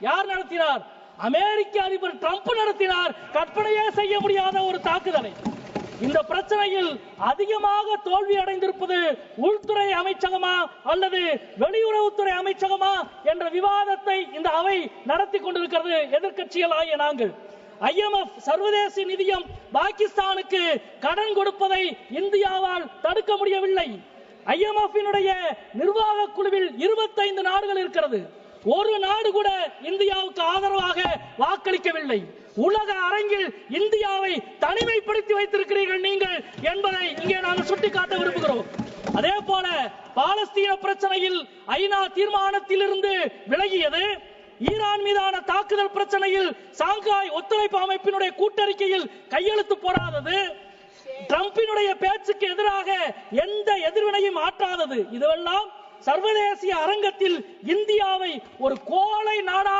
யார் நடத்தினார்? அமெரிக்க அதிபர் ட்ரம்ப் நடத்தினார். கற்பனையே செய்ய முடியாத ஒரு தாக்குதலை. இந்த பிரச்சனையில் அதிகமாக தோல்வி அடைந்திருப்பது உள்துறை அமைச்சகமா அல்லது வெளியுறவுத்துறை அமைச்சகமா என்ற விவாதத்தை இந்த அவை நடத்தி கொண்டிருக்கிறது எதிர்கட்சிகள் ஆகிய நாங்கள். ஐஎம்எஃப் சர்வதேச நிதியம் பாகிஸ்தானுக்கு கடன் கொடுப்பதை இந்தியாவால் தடுக்க முடியவில்லை. ஐஎம்எஃப் நிர்வாக குழுவில் 25 நாடுகள் இருக்கிறது. ஒரு நாடு கூட இந்தியாவுக்கு ஆதரவாக வாக்களிக்கவில்லை. உலக அரங்கில் இந்தியாவை தனிமைப்படுத்தி வைத்திருக்கிறீர்கள் நீங்கள் என்பதை இங்கே நாங்கள் சுட்டிக்காட்ட விரும்புகிறோம். அதே போல பாலஸ்தீன பிரச்சனையில் ஐநா தீர்மானத்திலிருந்து விலகியது. ஈரான் மீதான தாக்குதல் பிரச்சனையில் சாங்காய் ஒத்துழைப்பு அமைப்பினுடைய கூட்டறிக்கையில் கையெழுத்து போடாதது. ட்ரம்பினுடைய பேச்சுக்கு எதிராக எந்த எதிர்வினையும் ஆற்றாதது இதுவெல்லாம் சர்வதேசிய அரங்கத்தில் இந்தியாவை ஒரு கோழை நாடா